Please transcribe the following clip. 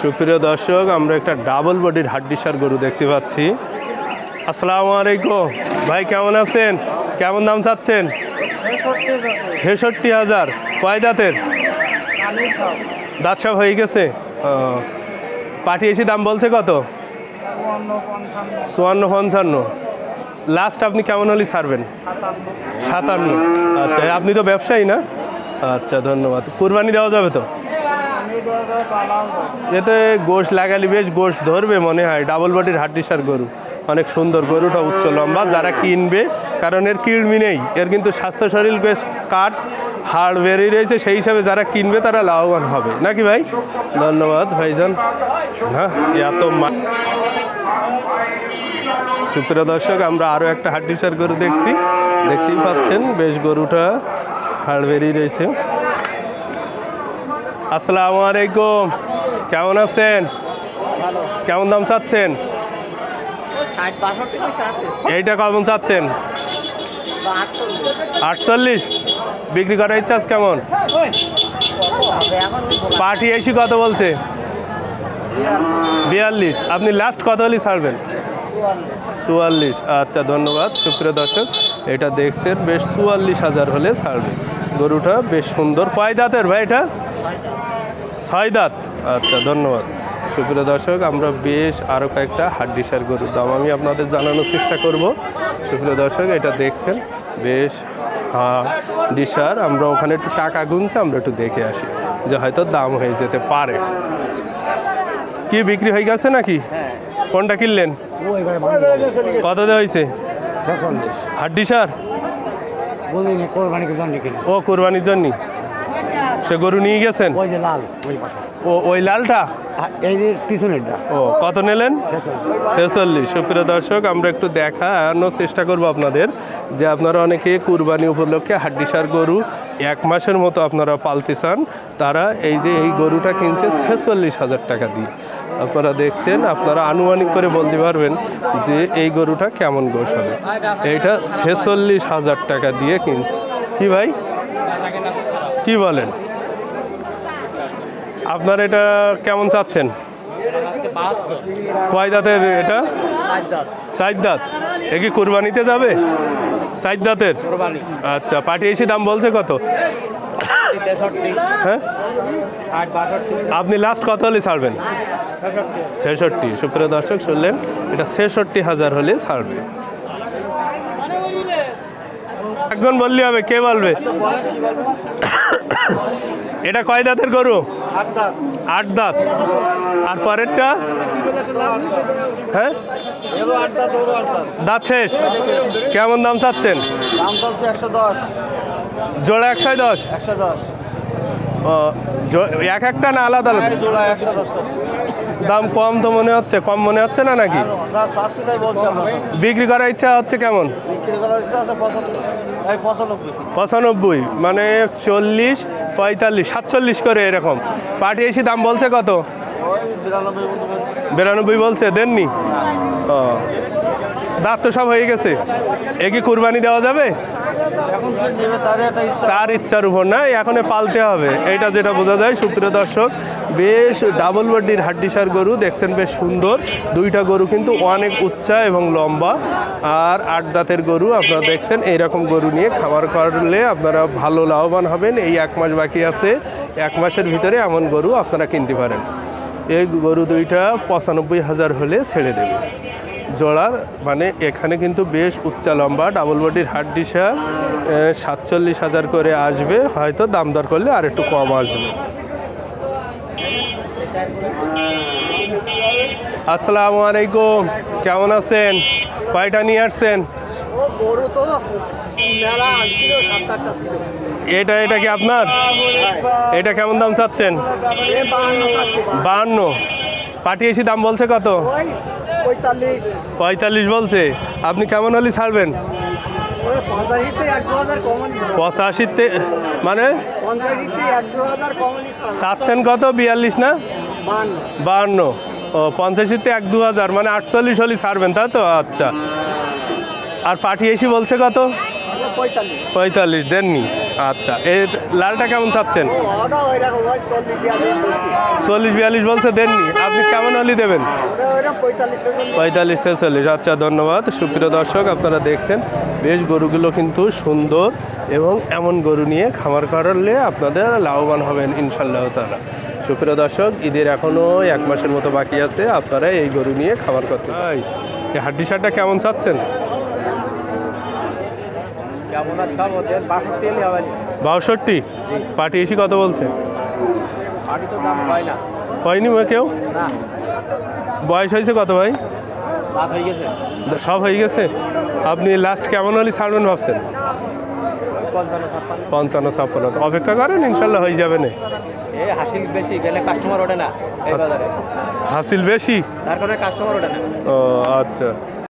সুপ্রিয় দর্শক, আমরা একটা ডাবল বডির হাড্ডিসার গরু দেখতে পাচ্ছি। আসসালামু আলাইকুম। ভাই, কেমন আছেন? কেমন দাম চাচ্ছেন? ছেষট্টি হাজার। কয় দাঁতের? দাঁত সব হয়ে গেছে? পাঠিয়েছি দাম বলছে কত? চুয়ান্ন পঞ্চান্ন। লাস্ট আপনি কেমন হলে ছাড়বেন? সাতান্ন। আচ্ছা আপনি তো ব্যবসায়ী না? আচ্ছা ধন্যবাদ। কুরবানি দেওয়া যাবে তো? এতে গোশ লাগালে বেশ গোশ ধরবে মনে হয়। ডাবল বডির হাড্ডিসার গরু। অনেক সুন্দর গরুটা উচ্চ লম্বা, যারা কিনবে, কারণ এর কিড়মি নেই। এর কিন্তু স্বাস্থ্য শরীর বেশ কাঠ, হাড় বেরিয়ে রয়েছে, সেই হিসাবে যারা কিনবে তারা লাভবান হবে। নাকি ভাই? ধন্যবাদ, ভাইজান। হ্যাঁ এত মা সুপ্রিয় দর্শক, আমরা আরও একটা হাড্ডিসার গরু দেখছি। দেখতেই পাচ্ছেন, বেশ গরুটা হাড় বেরিয়ে রয়েছে। আসসালামু আলাইকুম। কেমন আছেন? কেমন দাম চাচ্ছেন? এইটা কেমন চাচ্ছেন? আটচল্লিশ। বিক্রি করার ইচ্ছা আছে কেমন? এখন ওই বলা পাঠি এসি কত বলছে? বিয়াল্লিশ। আপনি লাস্ট কত হলে ছাড়বেন? চুয়াল্লিশ। আচ্ছা ধন্যবাদ। সুপ্রিয় দর্শক এটা দেখছেন বেশ চুয়াল্লিশ হাজার হলে ছাড়বে। গরুটা বেশ সুন্দর। কয় দাঁতের ভাই এটা? ছয় দাঁত আচ্ছা ধন্যবাদ। সুপ্রিয় দর্শক আমরা বেশ আরও কয়েকটা হাড্ডিসার গরুর দাম আমি আপনাদের জানানোর চেষ্টা করব। সুপ্রিয় দর্শক এটা দেখছেন বেশ হাড্ডিসার। আমরা ওখানে একটু টাকা গুনছে আমরা একটু দেখে আসি যে হয়তো দাম হয়ে যেতে পারে। কি বিক্রি হয়ে গেছে নাকি? কোনটা কিনলেন? কত দেওয়া হয়েছে? ছেচল্লিশ। হাড্ডি সার বুঝিনি কোরবানিকে জন্য কিনে ও কোরবানির জন্য সে গরু নিয়ে গেছেন? ওই যে লাল ওই পাশে। ও ওই লালটা? এই যে পিছনেরটা। ও কত নিলেন? ছেচল্লিশ। সুপ্রিয় দর্শক আমরা একটু দেখানোর চেষ্টা করব আপনাদের যে আপনারা অনেকে কুরবানি উপলক্ষে হাড্ডিসার গরু এক মাসের মতো আপনারা পালতে চান। তারা এই যে এই গরুটা কিনছে ছেচল্লিশ হাজার টাকা দিয়ে। আপনারা দেখছেন আপনারা আনুমানিক করে বলতে পারবেন যে এই গরুটা কেমন গোস হবে। এইটা ছেচল্লিশ হাজার টাকা দিয়ে কিনছে। কি ভাই? কি বলেন? আপনার এটা কেমন চাচ্ছেন? কয় দাঁতের এটা? সাইদ দাঁত এ কি কুরবানিতে যাবে? সাইদ দাঁতের আচ্ছা এসে দাম বলছে কত? হ্যাঁ? আপনি লাস্ট কত হলে ছাড়বেন? ছেষট্টি। সুপ্রিয় দর্শক, শুনলেন? এটা ছেষট্টি হাজার হলে ছাড়বে। একজন বললে হবে কে বলবে? এটা কয় দাঁতের গরু? আট দাঁত। আর পরেরটা? হ্যাঁ? দাঁত শেষ। কেমন দাম চাচ্ছেন? জোড়া একশো দশ? এক একটা না আলাদা আলাদা? দাম কম তো মনে হচ্ছে কম মনে হচ্ছে না নাকি? বিক্রি করার ইচ্ছা হচ্ছে কেমন? বিক্রি করার ইচ্ছা পঁচানব্বই। মানে চল্লিশ, পঁয়তাল্লিশ, সাতচল্লিশ করে এরকম। পাঠিয়েছি দাম বলছে কত? বিরানব্বই বলছে, দেননি? ও। দাঁত তো সব হয়ে গেছে। এ কি কুরবানি দেওয়া যাবে? তার ইচ্ছার উপর না এখনে পালতে হবে। এটা যেটা বোঝা যায়, সুপ্রিয় দর্শক, বেশ ডাবল বডির হাড্ডিসার গরু, দেখছেন বেশ সুন্দর। দুইটা গরু কিন্তু অনেক উচ্চা এবং লম্বা। আর আট দাঁতের গরু, আপনারা দেখছেন, এইরকম গরু নিয়ে খামার করলে আপনারা ভালো লাভবান হবেন। এই এক মাস বাকি আছে, এক মাসের ভিতরে এমন গরু আপনারা কিনতে পারেন। এই গরু দুইটা পঁচানব্বই হাজার হলে ছেড়ে দেবে। জোড়ার মানে এখানে কিন্তু বেশ উচ্চা লম্বা ডাবল বডির হাড্ডিসা সাতচল্লিশ হাজার করে আসবে হয়তো দাম দর করলে আর একটু কম আসবে। আসসালামু আলাইকুম কেমন আছেন? কয়টা নিয়ে আসছেন? এটা এটা কি আপনার? এটা কেমন দাম চাচ্ছেন? বাহান্ন। পাঠিয়েছি দাম বলছে কত? পঁয়তাল্লিশ। বলছে। আপনি কেমন হলে ছাড়বেন? পঁচাশিতে মানে? চাচ্ছেন কত? বিয়াল্লিশ না? বান্ন। বাহান্ন ও পঞ্চাশিতে এক দু হাজার মানে আটচল্লিশ হলে ছাড়বেন তাই তো? আচ্ছা। আর পাঠিয়েছি বলছে কত? পঁয়তাল্লিশ। পঁয়তাল্লিশ দেননি। আচ্ছা এই লালটা কেমন চাচ্ছেন চল্লিশ বিয়াল্লিশ বলছি। দেননি আপনি কেমন হলি দেবেন পঁয়তাল্লিশ চল্লিশ। ছেচল্লিশ আচ্ছা ধন্যবাদ সুপ্রিয় দর্শক, আপনারা দেখছেন, বেশ গরুগুলো কিন্তু সুন্দর এবং এমন গরু নিয়ে খামার করলে আপনাদের লাভবান হবেন ইনশাল্লাহ তারা সুপ্রিয় দর্শক, ঈদের এখনও এক মাসের মতো বাকি আছে, আপনারা এই গরু নিয়ে খামার করতে। এই হাড্ডি সারটা কেমন চাচ্ছেন কেমন আর খাব দেন বাষট্টি পাটি এসি কত বলছে? হয় হয়নি কেউ? বয়স হয়েছে কত ভাই? সব হয়ে গেছে? আপনি লাস্ট কেমন হলে ছাড়বেন ভাবছেন? পঞ্চান্ন ছাপ্পান্ন। অপেক্ষা করেন ইনশাল্লাহ হয়ে যাবে না। হাসিল বেশি গেলে কাস্টমার ওঠে না হাসিল বেশি? তার কারণে কাস্টমার ওঠে না। ও আচ্ছা।